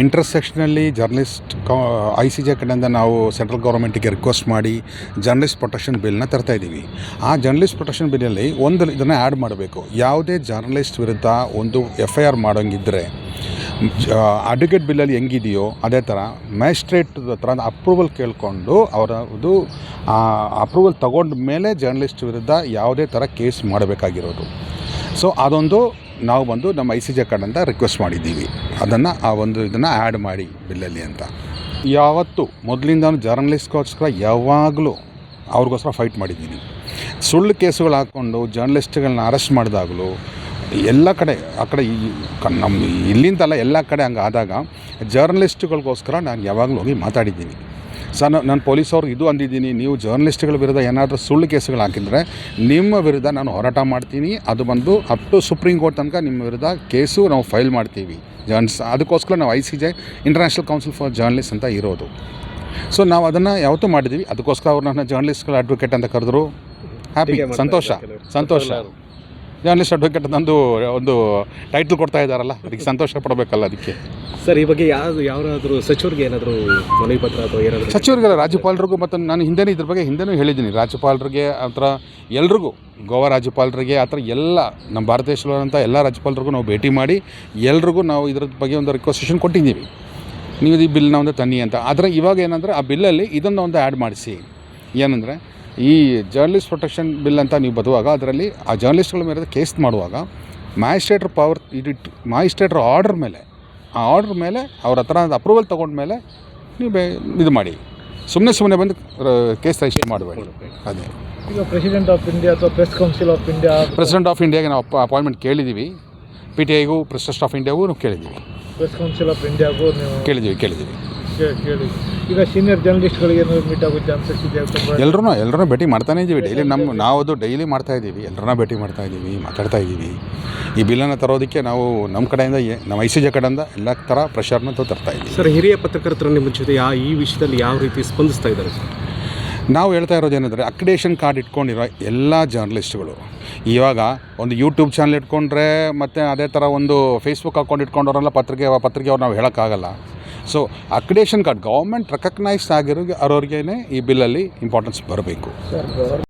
Winter ಸೆಕ್ಷನಲ್ಲಿ journalist I C J ಕಡೆಯಿಂದ ನಾವು ಸೆಂಟ್ರಲ್ ಗೌರ್ಮೆಂಟಿಗೆ ರಿಕ್ವೆಸ್ಟ್ ಮಾಡಿ ಜರ್ನಲಿಸ್ಟ್ ಪ್ರೊಟೆಕ್ಷನ್ ಬಿಲ್ನ ತರ್ತಾ ಇದ್ದೀವಿ. ಆ ಜರ್ನಲಿಸ್ಟ್ ಪ್ರೊಟೆಕ್ಷನ್ ಬಿಲ್ಲಲ್ಲಿ ಒಂದು ಇದನ್ನು ಆ್ಯಡ್ ಮಾಡಬೇಕು. ಯಾವುದೇ ಜರ್ನಲಿಸ್ಟ್ ವಿರುದ್ಧ ಒಂದು ಎಫ್ ಐ ಆರ್ ಮಾಡೋಂಗಿದ್ದರೆ ಅಡ್ವೊಕೇಟ್ ಬಿಲ್ಲಲ್ಲಿ ಹೆಂಗಿದೆಯೋ ಅದೇ ಥರ ಮ್ಯಾಜಿಸ್ಟ್ರೇಟ್ ಹತ್ರ ಅಪ್ರೂವಲ್ ಕೇಳಿಕೊಂಡು ಅವರದು ಅಪ್ರೂವಲ್ ತಗೊಂಡ ಮೇಲೆ ಜರ್ನಲಿಸ್ಟ್ ವಿರುದ್ಧ ಯಾವುದೇ ಥರ ಕೇಸ್ ಮಾಡಬೇಕಾಗಿರೋದು. ಸೊ ಅದೊಂದು ನಾವು ಬಂದು ನಮ್ಮ ಐ ಸಿ ಜೆ ಅಂತ ರಿಕ್ವೆಸ್ಟ್ ಮಾಡಿದ್ದೀವಿ. ಅದನ್ನು ಆ ಒಂದು ಇದನ್ನು ಆ್ಯಡ್ ಮಾಡಿ ಬಿಲ್ಲಲ್ಲಿ ಅಂತ. ಯಾವತ್ತು ಮೊದಲಿಂದ ಜರ್ನಲಿಸ್ಟ್ಗೋಸ್ಕರ ಯಾವಾಗಲೂ ಅವ್ರಿಗೋಸ್ಕರ ಫೈಟ್ ಮಾಡಿದ್ದೀನಿ. ಸುಳ್ಳು ಕೇಸುಗಳು ಹಾಕ್ಕೊಂಡು ಜರ್ನಲಿಸ್ಟ್ಗಳನ್ನ ಅರೆಸ್ಟ್ ಮಾಡಿದಾಗಲೂ ಎಲ್ಲ ಕಡೆ, ಆ ಕಡೆ ಈ ನಮ್ಮ ಇಲ್ಲಿಂದಲ್ಲ ಎಲ್ಲ ಕಡೆ ಹಂಗೆ ಆದಾಗ ಜರ್ನಲಿಸ್ಟ್ಗಳಿಗೋಸ್ಕರ ನಾನು ಯಾವಾಗಲೂ ಹೋಗಿ ಮಾತಾಡಿದ್ದೀನಿ. ಸರ್ ನಾನು ಪೊಲೀಸವ್ರು ಇದು ಅಂದಿದ್ದೀನಿ. ನೀವು ಜರ್ನಲಿಸ್ಟ್ಗಳ ವಿರುದ್ಧ ಏನಾದರೂ ಸುಳ್ಳು ಕೇಸುಗಳು ಹಾಕಿದರೆ ನಿಮ್ಮ ವಿರುದ್ಧ ನಾನು ಹೋರಾಟ ಮಾಡ್ತೀನಿ. ಅದು ಬಂದು ಅಪ್ ಟು ಸುಪ್ರೀಂ ಕೋರ್ಟ್ ತನಕ ನಿಮ್ಮ ವಿರುದ್ಧ ಕೇಸು ನಾವು ಫೈಲ್ ಮಾಡ್ತೀವಿ. ಜರ್ನ್ಸ್ ಅದಕ್ಕೋಸ್ಕರ ನಾವು I C J international council for journalist ಅಂತ ಇರೋದು. ಸೊ ನಾವು ಅದನ್ನು ಯಾವತ್ತೂ ಮಾಡಿದ್ದೀವಿ ಅದಕ್ಕೋಸ್ಕರ ಅವ್ರು ನನ್ನ ಜರ್ನಲಿಸ್ಟ್ಗಳ ಅಡ್ವೊಕೇಟ್ ಅಂತ ಕರೆದ್ರು. ಹ್ಯಾಪಿ ಸಂತೋಷ. ಸಂತೋಷ. ಜರ್ನಲಿಸ್ಟ್ ಅಡ್ವೊಕೇಟ್ ನಂದು ಒಂದು ಟೈಟ್ಲ್ ಕೊಡ್ತಾ ಇದ್ದಾರಲ್ಲ ಅದಕ್ಕೆ ಸಂತೋಷ ಪಡಬೇಕಲ್ಲ ಅದಕ್ಕೆ. ಸರ್ ಈ ಬಗ್ಗೆ ಯಾವ್ದು ಯಾರಾದರೂ ಸಚಿವರಿಗೆ ಏನಾದರೂ ಮನವಿ ಪತ್ರ ಅಥವಾ ಏನಾದರೂ ಸಚಿವರಿಗೆಲ್ಲ ರಾಜ್ಯಪಾಲರಿಗೂ ಮತ್ತು ನಾನು ಹಿಂದೆನೇ ಇದ್ರ ಬಗ್ಗೆ ಹಿಂದೆನೂ ಹೇಳಿದ್ದೀನಿ. ರಾಜ್ಯಪಾಲರಿಗೆ ಆ ಥರ ಎಲ್ರಿಗೂ ಗೋವಾ ರಾಜ್ಯಪಾಲರಿಗೆ ಆ ಥರ ಎಲ್ಲ ನಮ್ಮ ಭಾರತ ದೇಶದಲ್ಲಿರುವಂಥ ಎಲ್ಲ ರಾಜ್ಯಪಾಲರಿಗೂ ನಾವು ಭೇಟಿ ಮಾಡಿ ಎಲ್ರಿಗೂ ನಾವು ಇದ್ರ ಬಗ್ಗೆ ಒಂದು ರಿಕ್ವೆಸ್ಟೇಷನ್ ಕೊಟ್ಟಿದ್ದೀವಿ. ನೀವು ಈ ಬಿಲ್ನ ಒಂದು ತನ್ನಿ ಅಂತ. ಆದರೆ ಇವಾಗ ಏನಂದರೆ ಆ ಬಿಲ್ಲಲ್ಲಿ ಇದನ್ನು ಒಂದು ಆ್ಯಡ್ ಮಾಡಿಸಿ. ಏನಂದರೆ ಈ ಜರ್ನಲಿಸ್ಟ್ ಪ್ರೊಟೆಕ್ಷನ್ ಬಿಲ್ ಅಂತ ನೀವು ಬದುವಾಗ ಅದರಲ್ಲಿ ಆ ಜರ್ನಲಿಸ್ಟ್ಗಳ ಮೇಲೆ ಕೇಸ್ ಮಾಡುವಾಗ ಮ್ಯಾಜಿಸ್ಟ್ರೇಟ್ರ್ ಪವರ್ ಇಡಿಟ್ ಮ್ಯಾಜಿಸ್ಟ್ರೇಟ್ರ್ ಆರ್ಡರ್ ಮೇಲೆ ಆ ಆರ್ಡರ್ ಮೇಲೆ ಅವ್ರ ಹತ್ರ ಅಪ್ರೂವಲ್ ತೊಗೊಂಡ್ಮೇಲೆ ನೀವು ಬೇ ಇದು ಮಾಡಿ. ಸುಮ್ಮನೆ ಸುಮ್ಮನೆ ಬಂದು ಕೇಸ್ ರಿಜಿಸ್ಟರ್ ಮಾಡಬೇಡಿ. ಅದೇ. ಈಗ ಪ್ರೆಸಿಡೆಂಟ್ ಆಫ್ ಇಂಡಿಯಾ ಅಥವಾ press council of India president of ಇಂಡಿಯಾಗೆ ನಾವು ಅಪಾಯಿಂಟ್ಮೆಂಟ್ ಕೇಳಿದ್ದೀವಿ ಪಿ ಟಿ ಐಗೂ ಪ್ರೆಸಿಡೆಂಟ್ ಆಫ್ ಇಂಡಿಯಾಗೂ ನಾವು ಕೇಳಿದ್ದೀವಿ ಪ್ರೆಸ್ ಕೌನ್ಸಿಲ್ ಆಫ್ ಇಂಡಿಯಾಗೂ ನೀವು ಕೇಳಿದ್ದೀವಿ ಕೇಳಿದ್ದೀವಿ ಕೇಳಿ. ಈಗ ಸೀನಿಯರ್ ಜರ್ನಲಿಸ್ಟ್ಗಳಿಗೆ ಮೀಟ್ ಆಗೋ ಚಾನ್ಸಸ್ ಇದೆ ಎಲ್ಲರೂ ಎಲ್ಲರೂ ಭೇಟಿ ಮಾಡ್ತಾನೇ ಇದ್ದೀವಿ. ಡೈಲಿ ನಮ್ಮ ನಾವು ಅದು ಡೈಲಿ ಮಾಡ್ತಾ ಇದ್ದೀವಿ. ಎಲ್ಲರನ್ನ ಭೇಟಿ ಮಾಡ್ತಾ ಇದ್ದೀವಿ ಮಾತಾಡ್ತಾ ಇದ್ದೀವಿ. ಈ ಬಿಲ್ಲನ್ನು ತರೋದಕ್ಕೆ ನಾವು ನಮ್ಮ ಕಡೆಯಿಂದ ನಮ್ಮ ಐ ಸಿ ಜೆ ಕಡೆಯಿಂದ ಎಲ್ಲ ಥರ ಪ್ರೆಷರ್ನ ತರ್ತಾ ಇದ್ದೀವಿ. ಸರ್ ಹಿರಿಯ ಪತ್ರಕರ್ತರ ನಿಮ್ಮ ಜೊತೆ ಯಾ ಈ ವಿಷಯದಲ್ಲಿ ಯಾವ ರೀತಿ ಸ್ಪಂದಿಸ್ತಾ ಇದ್ದಾರೆ ಸರ್? ನಾವು ಹೇಳ್ತಾ ಇರೋದು ಏನಂದರೆ ಅಕ್ರಿಡೇಷನ್ ಕಾರ್ಡ್ ಇಟ್ಕೊಂಡಿರೋ ಎಲ್ಲ ಜರ್ನಲಿಸ್ಟ್ಗಳು ಇವಾಗ ಒಂದು ಯೂಟ್ಯೂಬ್ ಚಾನಲ್ ಇಟ್ಕೊಂಡ್ರೆ ಮತ್ತು ಅದೇ ಥರ ಒಂದು ಫೇಸ್ಬುಕ್ ಅಕೌಂಟ್ ಇಟ್ಕೊಂಡವ್ರೆಲ್ಲ ಪತ್ರಿಕೆ ಪತ್ರಿಕೆ ಅವ್ರು ನಾವು ಹೇಳೋಕ್ಕಾಗಲ್ಲ. So accreditation card government recognise ಆಗಿರೋ ಅವ್ರವ್ರಿಗೆ ಈ ಬಿಲ್ಲಲ್ಲಿ ಇಂಪಾರ್ಟೆನ್ಸ್ ಬರಬೇಕು.